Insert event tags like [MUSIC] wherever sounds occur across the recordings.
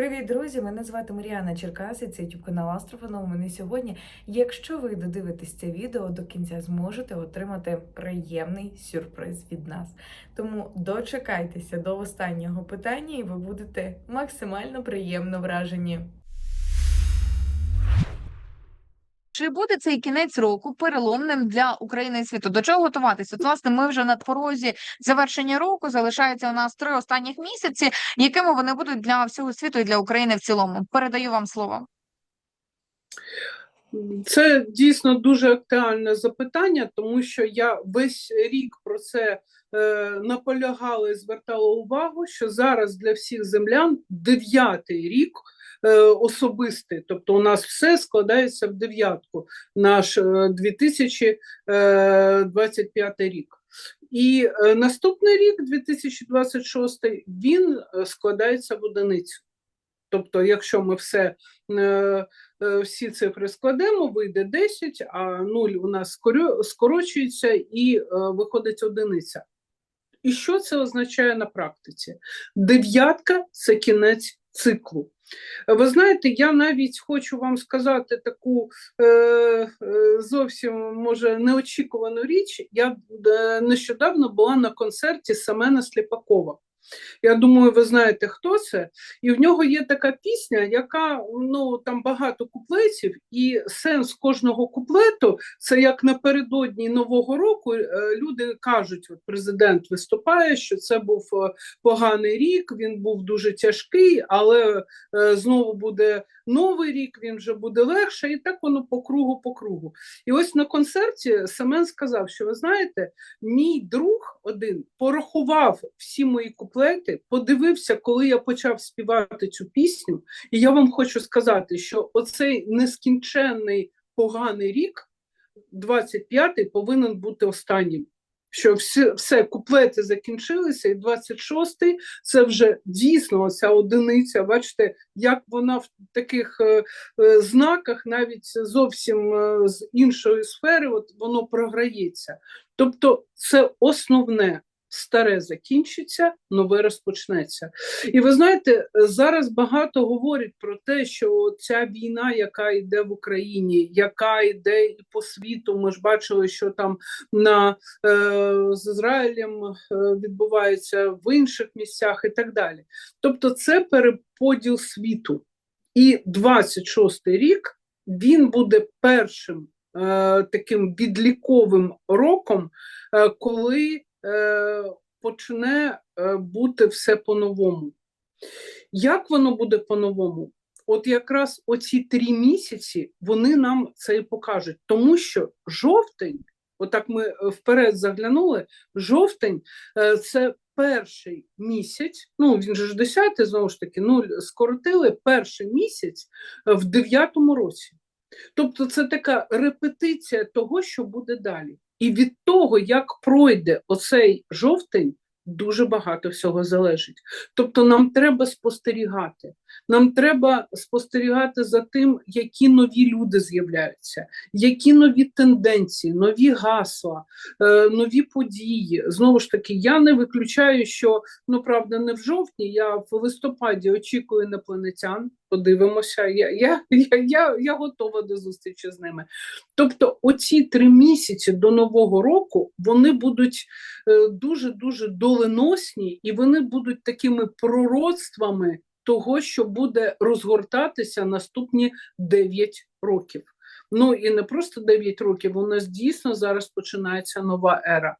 Привіт, друзі! Мене звати Маріана Черкаси, це YouTube канал Астрофеном. І сьогодні, якщо ви додивитесь це відео до кінця, зможете отримати приємний сюрприз від нас. Тому дочекайтеся до останнього питання, і ви будете максимально приємно вражені. Чи буде цей кінець року переломним для України і світу? До чого готуватися? От, власне, ми вже на порозі завершення року. Залишається у нас три останніх місяці, якими вони будуть для всього світу і для України в цілому. Передаю вам слово. Це дійсно дуже актуальне запитання, тому що я весь рік про це е, наполягала і звертала увагу, що зараз для всіх землян дев'ятий рік особистий, тобто у нас все складається в дев'ятку, наш е, 2025 рік. І е, наступний рік, 2026, він е, складається в одиницю. Тобто, якщо ми все е, е, всі цифри складемо, вийде 10, а 0 у нас скорочується і е, виходить одиниця. І що це означає на практиці? Дев'ятка це кінець циклу. Ви знаєте, я навіть хочу вам сказати таку е, е, зовсім може неочікувану річ. Я е, нещодавно була на концерті Семена Сліпакова. Я думаю, ви знаєте, хто це. І в нього є така пісня, яка ну там багато куплетів, і сенс кожного куплету це як напередодні нового року. е, Люди кажуть, от президент виступає, що це був е, поганий рік, він був дуже тяжкий, але е, знову буде новий рік, він вже буде легше, і так воно по кругу, по кругу. І ось на концерті Семен сказав, що ви знаєте, мій друг один порахував всі мої куплети, подивився, коли я почав співати цю пісню, і я вам хочу сказати, що оцей нескінченний поганий рік, 25-й, повинен бути останнім. Що все, все куплети закінчилися, і 26-й це вже дійсно оця одиниця. Бачите, як вона в таких е, е, знаках, навіть зовсім е, з іншої сфери, от воно програється. Тобто, це основне. Старе закінчиться, нове розпочнеться. І ви знаєте, зараз багато говорять про те, що ця війна, яка йде в Україні, яка йде і по світу, ми ж бачили, що там на, е, з Ізраїлем е, відбувається в інших місцях і так далі. Тобто, це переподіл світу. І 26-й рік він буде першим е, таким відліковим роком, е, коли е, почне е, бути все по-новому. Як воно буде по-новому? От якраз оці три місяці вони нам це і покажуть, тому що жовтень, отак ми е, вперед заглянули, жовтень це перший місяць, ну він же ж 10, знову ж таки, ну скоротили перший місяць в 9 році. Тобто це така репетиція того, що буде далі. І від того, як пройде оцей жовтень, дуже багато всього залежить. Тобто нам треба спостерігати. Нам треба спостерігати за тим, які нові люди з'являються, які нові тенденції, нові гасла, е, нові події. Знову ж таки, я не виключаю, що ну правда не в жовтні. Я в листопаді очікую інопланетян. Подивимося, я, я, я, я, я готова до зустрічі з ними. Тобто, оці три місяці до нового року вони будуть дуже дуже доленосні, і вони будуть такими пророцтвами того, що буде розгортатися наступні 9 років. Ну і не просто 9 років, у нас дійсно зараз починається нова ера.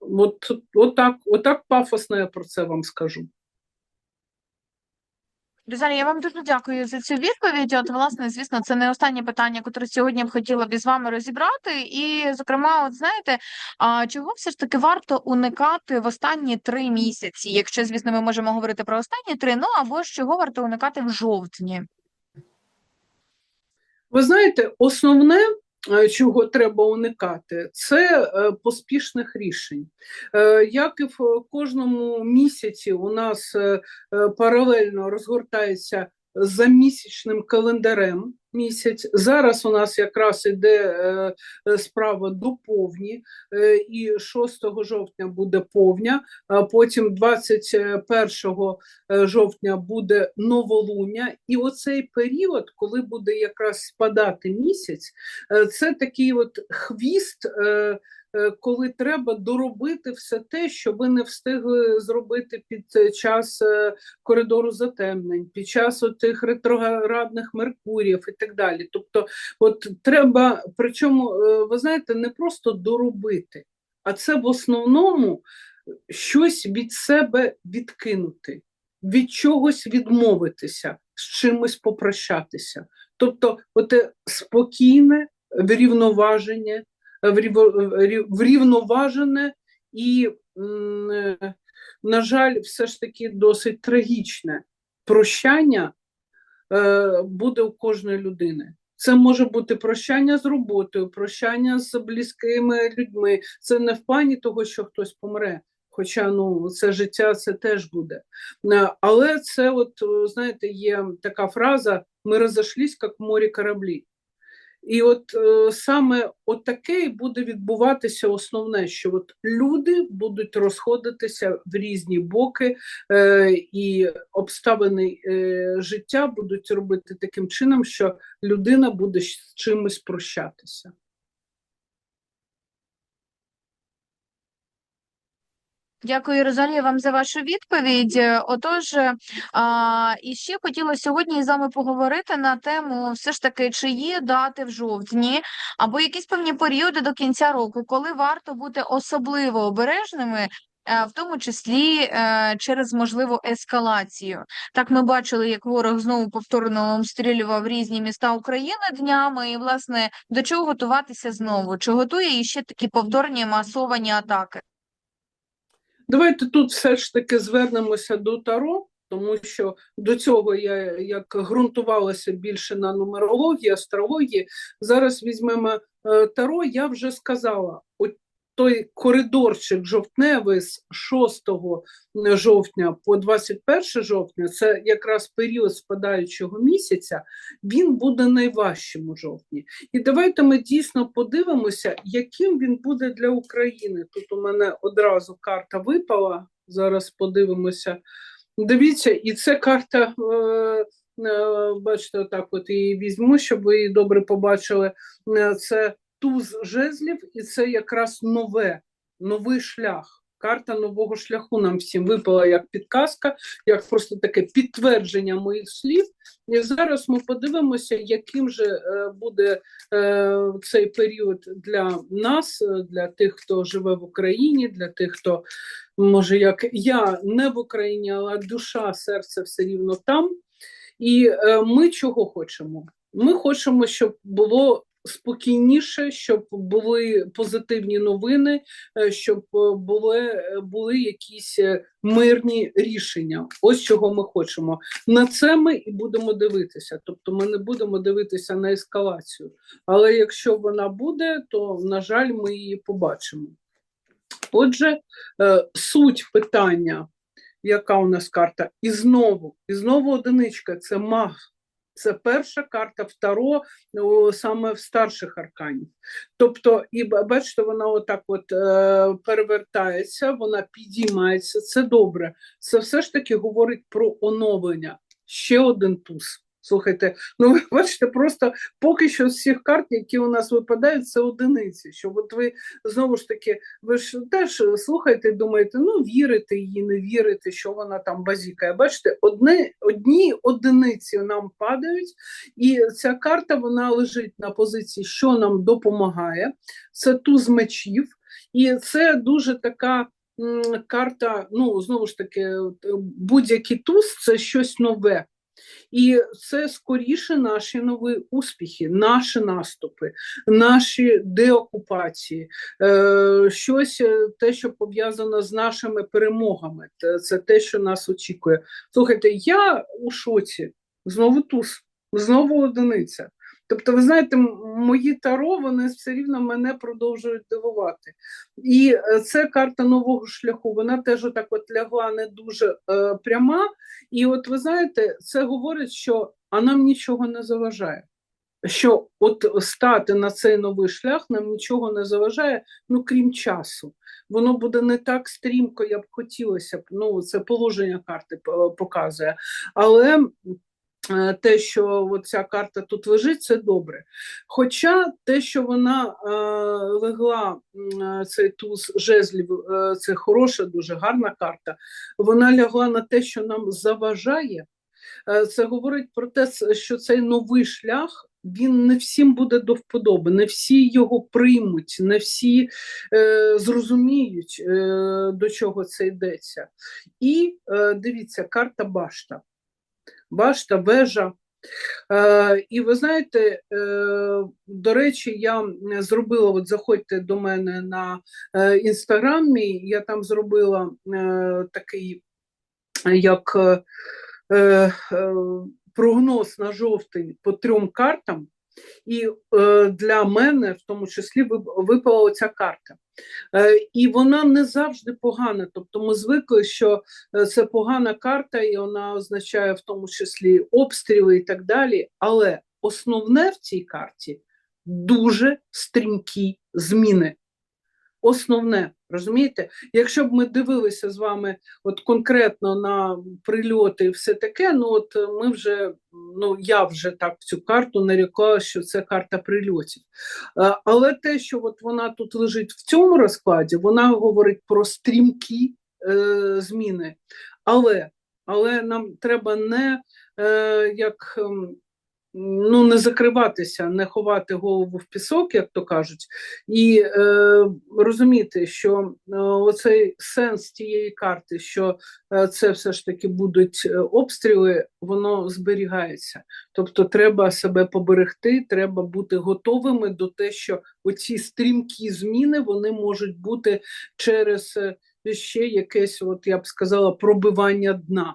От, отак, отак пафосно я про це вам скажу. Різаля, я вам дуже дякую за цю відповідь. От, власне, звісно, це не останнє питання, яке сьогодні б хотіла б із вами розібрати. І, зокрема, от знаєте, чого все ж таки варто уникати в останні три місяці? Якщо, звісно, ми можемо говорити про останні три, ну або ж чого варто уникати в жовтні? Ви знаєте, основне, чого треба уникати, це е, поспішних рішень. Е, Як і в кожному місяці у нас е, е, паралельно розгортається за місячним календарем місяць. Зараз у нас якраз іде е, е, справа до повні, е, і 6 жовтня буде повня, потім 21 е, жовтня буде новолуння. І оцей період, коли буде якраз спадати місяць, це такий от хвіст. Коли треба доробити все те, що ви не встигли зробити під час коридору затемнень, під час тих ретроградних Меркуріїв і так далі. Тобто, от треба, причому, е, ви знаєте, не просто доробити, а це в основному щось від себе відкинути, від чогось відмовитися, з чимось попрощатися. Тобто, оте спокійне врівноваження, врів- врів- врівноважене і, е, на жаль, все ж таки досить трагічне прощання е, буде у кожної людини. Це може бути прощання з роботою, прощання з близькими людьми. Це не в плані того, що хтось помре. Хоча ну це життя, це теж буде. Е, Але це, от е, знаєте, є така фраза: ми розійшлися, як в морі кораблі. І от е, саме от і буде відбуватися основне, що от люди будуть розходитися в різні боки, е, і обставини е, життя будуть робити таким чином, що людина буде з чимось прощатися. Дякую, Розалія, вам за вашу відповідь. Е, Отож, е, а, і ще хотіла сьогодні з вами поговорити на тему все ж таки, чи є дати в жовтні або якісь певні періоди до кінця року, коли варто бути особливо обережними. е, В тому числі через можливу ескалацію. Так ми бачили, як ворог знову повторно обстрілював різні міста України днями, і власне до чого готуватися знову? Чи готує іще такі повторні масовані атаки? Давайте тут все ж таки звернемося до Таро, тому що до цього я як ґрунтувалася більше на нумерології, астрології. Зараз візьмемо е, Таро. Я вже сказала, той коридорчик жовтневий з 6 жовтня по 21 жовтня, це якраз період спадаючого місяця, він буде найважчим у жовтні. І давайте ми дійсно подивимося, яким він буде для України. Тут у мене одразу карта випала. Зараз подивимося. Дивіться, і це карта, е, е, бачите, отак от її візьму, щоб ви її добре побачили. Е, Це туз жезлів, і це якраз нове, новий шлях. Карта нового шляху нам всім випала як підказка, як просто таке підтвердження моїх слів. І зараз ми подивимося, яким же е, буде е, цей період для нас, е, для тих, хто живе в Україні, для тих, хто може, як я не в Україні, але душа, серце все рівно там. І ми чого хочемо? Ми хочемо, щоб було спокійніше, щоб були позитивні новини, е, щоб е, були, е, були якісь мирні рішення. Ось чого ми хочемо. На це ми і будемо дивитися. Тобто ми не будемо дивитися на ескалацію. Але якщо вона буде, то на жаль, ми її побачимо. Отже, суть питання, яка у нас карта, і знову, і знову одиничка це маг. Це перша карта второ, саме в старших арканів. Тобто, і бачите, вона отак от е, перевертається, вона підіймається. Це добре. Це все ж таки говорить про оновлення. Ще один туз. Слухайте, ну ви [LAUGHS] бачите, просто поки що з всіх карт, які у нас випадають, це одиниці. Що от ви знову ж таки, ви ж теж слухаєте, і думаєте, ну вірите їй, не вірите, що вона там базікає. Бачите, одне, одні одиниці нам падають, і ця карта вона лежить на позиції, що нам допомагає. Це туз мечів, і це дуже така. Карта, ну знову ж таки, будь-який туз це щось нове. І це скоріше наші нові успіхи, наші наступи, наші деокупації, е, щось е, те, що пов'язано з нашими перемогами. Це те, що нас очікує. Слухайте, я у шоці. Знову туз, знову одиниця. Тобто, ви знаєте, мої таро вони все рівно мене продовжують дивувати. І е, це карта нового шляху. Вона теж отак от лягла не дуже е, пряма. І от ви знаєте, це говорить, що а нам нічого не заважає. що от стати на цей новий шлях нам нічого не заважає, ну крім часу. Воно буде не так стрімко, як б хотілося б. Ну, це положення карти показує. Але е, те, що ця карта тут лежить, це добре. Хоча те, що вона е, легла, е, цей туз жезлів, е, це хороша, дуже гарна карта. Вона лягла на те, що нам заважає. Е, Це говорить про те, що цей новий шлях. Він не всім буде до вподоби, не всі його приймуть, не всі е, зрозуміють, е, до чого це йдеться. І е, дивіться, карта башта. Башта, вежа. Е, і ви знаєте, е, до речі, я зробила, от заходьте до мене на е, інстаграмі, я там зробила е, такий, як е, е, прогноз на жовтень по трьом картам. І е, для мене, в тому числі, випала оця карта. Е, і вона не завжди погана. Тобто ми звикли, що е, це погана карта, і вона означає в тому числі обстріли і так далі. Але основне в цій карті дуже стрімкі зміни. Основне, розумієте? Якщо б ми дивилися з вами от конкретно на прильоти і все таке, ну от ми вже, ну я вже так цю карту нарікла, що це карта прильотів. Е, Але те, що от вона тут лежить в цьому розкладі, вона говорить про стрімкі е, зміни. Але, але нам треба не е, як. Ну, не закриватися, не ховати голову в пісок, як то кажуть, і е, розуміти, що е, оцей сенс тієї карти, що е, це все ж таки будуть е, обстріли, воно зберігається. Тобто треба себе поберегти, треба бути готовими до те, що оці стрімкі зміни вони можуть бути через е, ще якесь, от я б сказала, пробивання дна.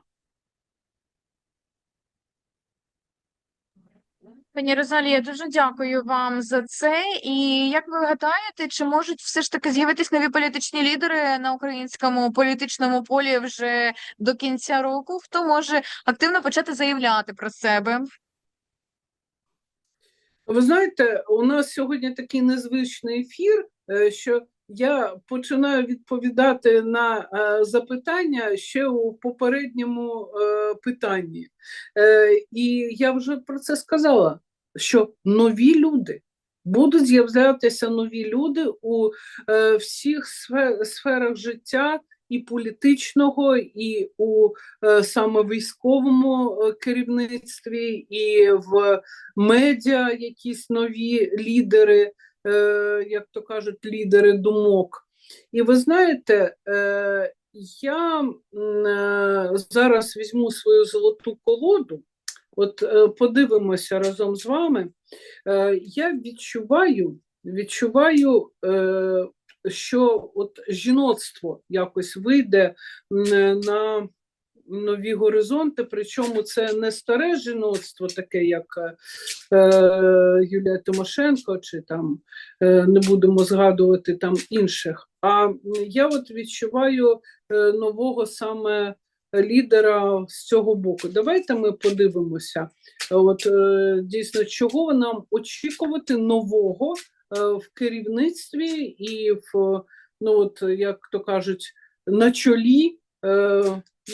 Пані Розалія, дуже дякую вам за це. І як ви гадаєте, чи можуть все ж таки з'явитись нові політичні лідери на українському політичному полі вже до кінця року? Хто може активно почати заявляти про себе? Ви знаєте, у нас сьогодні такий незвичний ефір, е, що я починаю відповідати на е, запитання ще у попередньому е, питанні. Е, І я вже про це сказала, що нові люди. Будуть з'являтися нові люди у всіх сферах життя, і політичного, і у е, саме військовому керівництві, і в медіа якісь нові лідери, як то кажуть, лідери думок. І ви знаєте, е, я е, зараз візьму свою золоту колоду, от е, подивимося разом з вами. Е, я відчуваю, відчуваю, е, що от жіноцтво якось вийде на нові горизонти, причому це не старе жіноцтво, таке, як е, Юлія Тимошенко, чи там е, не будемо згадувати там інших. А я от відчуваю е, нового саме лідера з цього боку. Давайте ми подивимося, от е, дійсно, чого нам очікувати нового е, в керівництві і в ну, от, як то кажуть, на чолі е,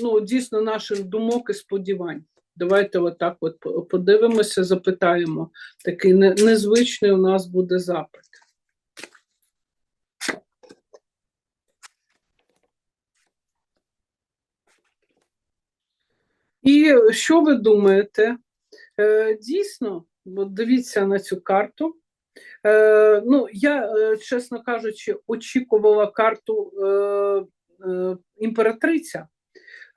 ну, дійсно наших думок і сподівань. Давайте отак от подивимося, запитаємо. Такий незвичний у нас буде запит. І що ви думаєте? Е, Дійсно, дивіться на цю карту. Е, ну, я, е, чесно кажучи, очікувала карту імператриця.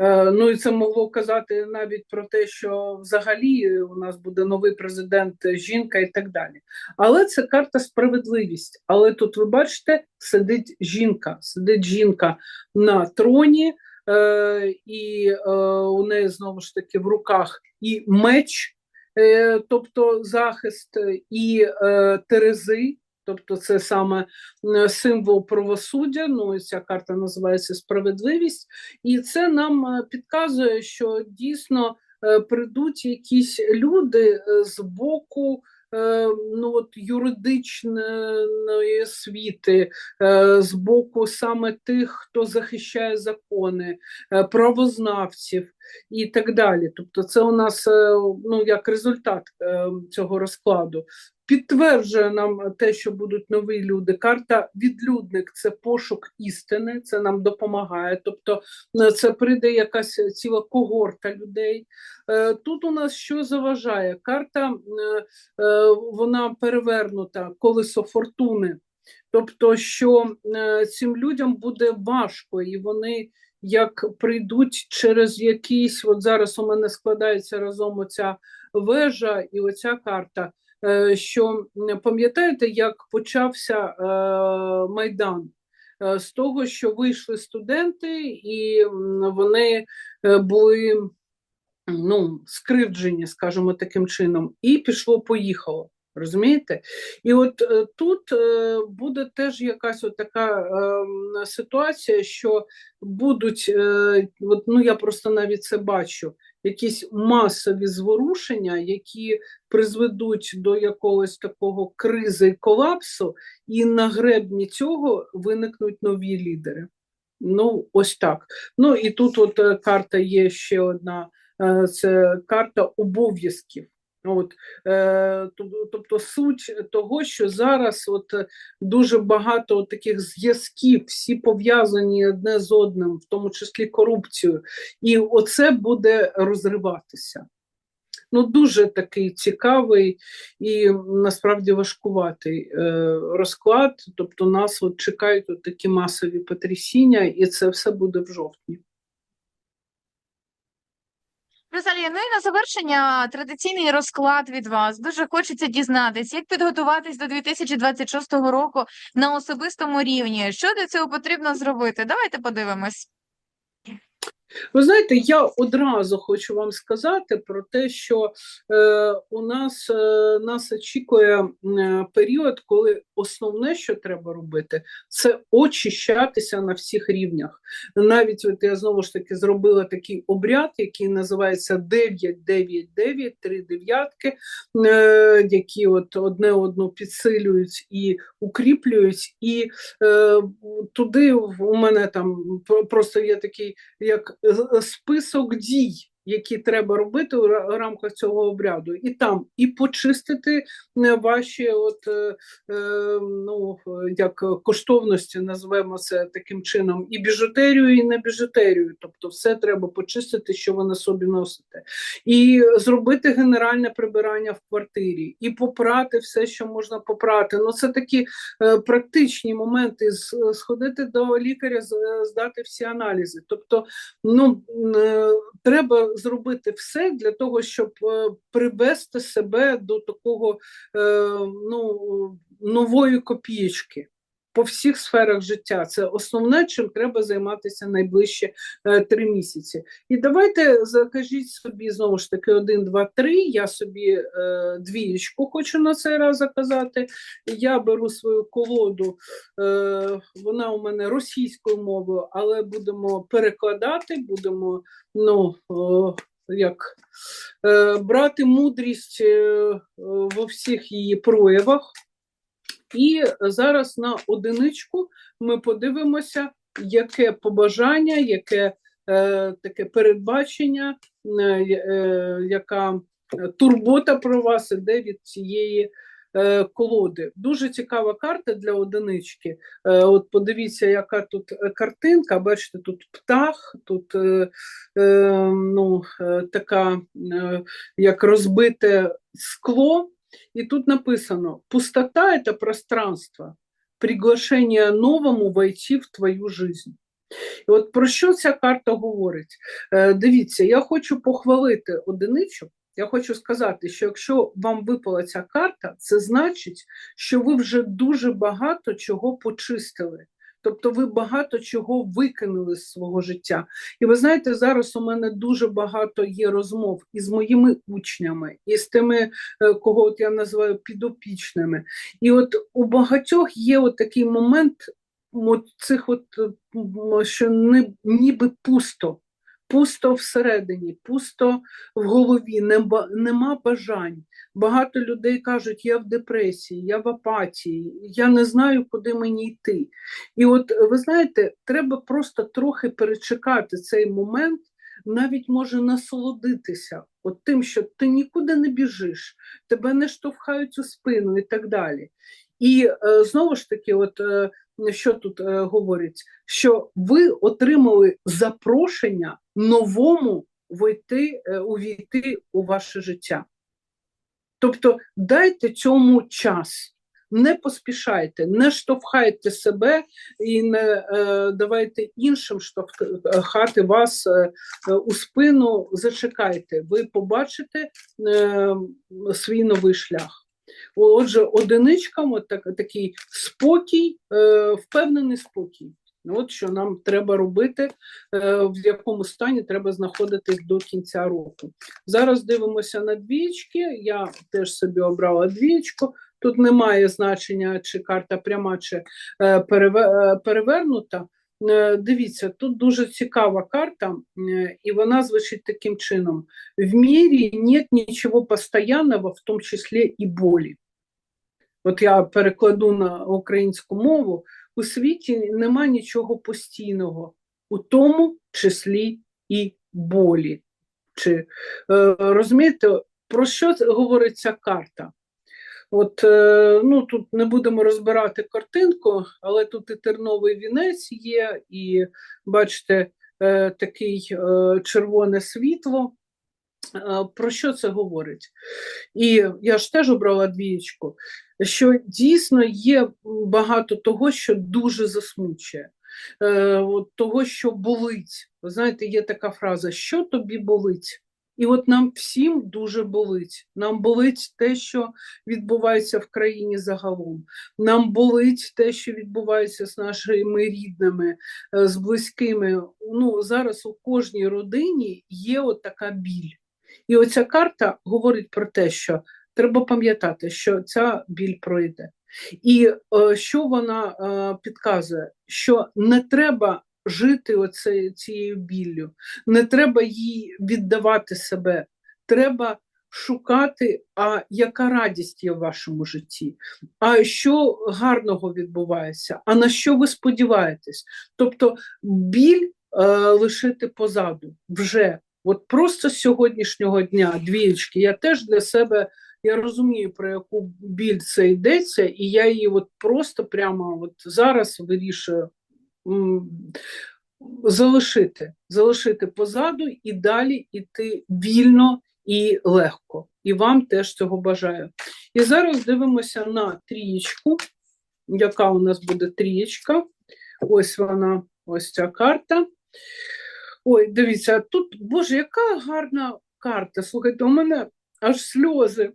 Е, ну і це могло казати навіть про те, що взагалі у нас буде новий президент, е, жінка і так далі. Але це карта справедливість. Але тут ви бачите, сидить жінка, сидить жінка на троні, е, і е, у неї знову ж таки в руках і меч, е, тобто захист, і е, терези. Тобто це саме е, символ правосуддя. Ну ця карта називається справедливість, і це нам е, підказує, що дійсно е, прийдуть якісь люди з боку ну, от, юридичної освіти, е, з боку саме тих, хто захищає закони, правознавців і так далі. Тобто, це у нас ну, як результат цього розкладу. Підтверджує нам те, що будуть нові люди. Карта відлюдник це пошук істини, це нам допомагає. Тобто е, це прийде якась ціла когорта людей. Е, Тут у нас що заважає? Карта е, вона перевернута, колесо фортуни. Тобто, що цим людям буде важко, і вони як прийдуть через якісь, от зараз у мене складається разом оця вежа і оця карта. Е, Що пам'ятаєте, як почався е, Майдан? Е, З того, що вийшли студенти, і вони були ну, скривджені, скажімо таким чином, і пішло-поїхало. Розумієте? І от тут буде теж якась от така ситуація, що будуть, от, ну я просто навіть це бачу, якісь масові зворушення, які призведуть до якогось такого кризи і колапсу, і на гребні цього виникнуть нові лідери. Ну, ось так. Ну і тут от е, карта є ще одна, е, це карта обов'язків. От, е, тобто суть того, що зараз от е, дуже багато от таких зв'язків, всі пов'язані одне з одним, в тому числі корупцією, і оце буде розриватися. Ну, дуже такий цікавий і насправді важкуватий е, розклад. Тобто нас от чекають от такі масові потрясіння, і це все буде в жовтні. Розалія, ну і на завершення традиційний розклад від вас. Дуже хочеться дізнатись, як підготуватись до 2026 року на особистому рівні. Що для цього потрібно зробити? Давайте подивимось. Ви знаєте, я одразу хочу вам сказати про те, що е, у нас е, нас очікує е, період, коли основне, що треба робити, це очищатися на всіх рівнях. Навіть от я знову ж таки зробила такий обряд, який називається 999, три дев'ятки, е, які от одне одну підсилюють і укріплюють. І е, туди у мене там просто є такий як список дій, які треба робити у рамках цього обряду, і там і почистити е, ваші от, е, е, ну, як коштовності, назвемо це таким чином, і біжутерію, і не біжутерію. Тобто, все треба почистити, що ви на собі носите, і зробити генеральне прибирання в квартирі, і попрати все, що можна попрати. Ну, це такі практичні моменти. Сходити до лікаря, здати всі аналізи. Тобто, ну треба зробити все для того, щоб е, привести себе до такого е, ну, нової копієчки. По всіх сферах життя це основне, чим треба займатися найближчі е, три місяці. І давайте закажіть собі знову ж таки один, два, три. Я собі е, двієчку хочу на цей раз заказати. Я беру свою колоду, е, вона у мене російською мовою, але будемо перекладати, будемо ну, о, як, е, брати мудрість е, во всіх її проявах. І зараз на одиничку ми подивимося, яке побажання, яке е, таке передбачення, е, е, яка турбота про вас іде від цієї е, колоди. Дуже цікава карта для одинички. Е, от подивіться, яка тут е, картинка. Бачите, тут птах, тут е, е, ну, е, така, е, як розбите скло. И тут написано, пустота – это пространство, приглашение новому войти в твою жизнь. І от про що ця карта говорить? Е, дивіться, я хочу похвалити одиничок, я хочу сказати, що якщо вам випала ця карта, це значить, що ви вже дуже багато чого почистили. Тобто ви багато чого викинули з свого життя. І ви знаєте, зараз у мене дуже багато є розмов із моїми учнями, і з тими е, кого от я називаю підопічними. І от у багатьох є от такий момент от цих от, що не, ніби пусто. Пусто всередині, пусто в голові, нема бажань. Багато людей кажуть, я в депресії, я в апатії, я не знаю, куди мені йти. І от ви знаєте, треба просто трохи перечекати цей момент, навіть може насолодитися от тим, що ти нікуди не біжиш, тебе не штовхають у спину і так далі. І е, знову ж таки, от е, що тут е, говорять, що ви отримали запрошення новому войти, е, увійти у ваше життя. Тобто дайте цьому час, не поспішайте, не штовхайте себе і не е, давайте іншим штовхати вас е, е, у спину. Зачекайте, ви побачите е, свій новий шлях. Отже, одиничкам от так, такий спокій, е, впевнений спокій. От що нам треба робити, е, в якому стані треба знаходитись до кінця року. Зараз дивимося на двічки. Я теж собі обрала двічку. Тут немає значення, чи карта пряма, чи е, е, перевернута. Е, Дивіться, тут дуже цікава карта, е, і вона звучить таким чином: в мірі нет нічого постоянного, в тому числі і болі. От я перекладу на українську мову: у світі нема нічого постійного, у тому числі і болі. Чи е, розумієте, про що говорить ця карта? От е, ну тут не будемо розбирати картинку, але тут і терновий вінець є, і бачите, е, такий е, червоне світло. Про що це говорить? І я ж теж обрала двієчку, що дійсно є багато того, що дуже засмучує, того, що болить. Ви знаєте, є така фраза: що тобі болить? І от нам всім дуже болить. Нам болить те, що відбувається в країні загалом. Нам болить те, що відбувається з нашими рідними, е, з близькими. Ну, зараз у кожній родині є така біль. І оця карта говорить про те, що треба пам'ятати, що ця біль пройде. І е, що вона е, підказує? Що не треба жити оце, цією біллю, не треба їй віддавати себе. Треба шукати, а яка радість є в вашому житті, а що гарного відбувається, а на що ви сподіваєтесь? Тобто біль е, лишити позаду вже. От просто з сьогоднішнього дня, двієчки, я теж для себе я розумію, про яку біль це йдеться, і я її от просто прямо от зараз вирішую залишити, залишити позаду і далі йти вільно і легко. І вам теж цього бажаю. І зараз дивимося на трієчку, яка у нас буде трієчка. Ось вона, ось ця карта. Ой, дивіться, тут, Боже, яка гарна карта. Слухайте, у мене аж сльози.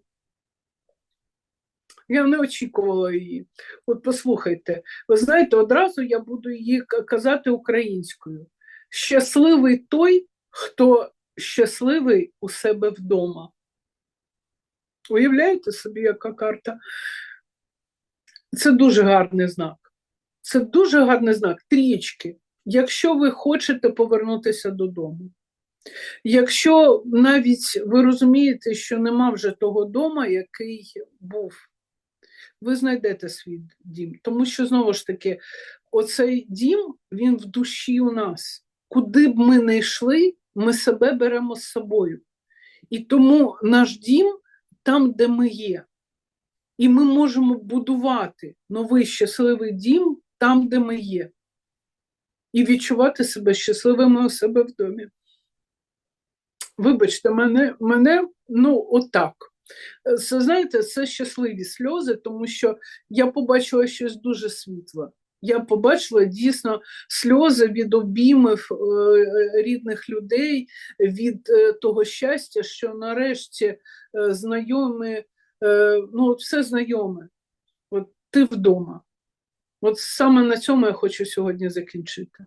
Я не очікувала її. От послухайте, ви знаєте, одразу я буду її казати українською. Щасливий той, хто щасливий у себе вдома. Уявляєте собі, яка карта? Це дуже гарний знак. Це дуже гарний знак. Трічки. Якщо ви хочете повернутися додому. Якщо навіть ви розумієте, що нема вже того дома, який був, ви знайдете свій дім. Тому що, знову ж таки, оцей дім, він в душі у нас. Куди б ми не йшли, ми себе беремо з собою. І тому наш дім там, де ми є. І ми можемо будувати новий щасливий дім там, де ми є. І відчувати себе щасливими у себе в домі. Вибачте, мене, мене ну, отак. Це, знаєте, це щасливі сльози, тому що я побачила щось дуже світле. Я побачила дійсно сльози від обіймів е, рідних людей, від е, того щастя, що нарешті е, знайомі, е, ну, от все знайоме. От ти вдома. От саме на цьому я хочу сьогодні закінчити.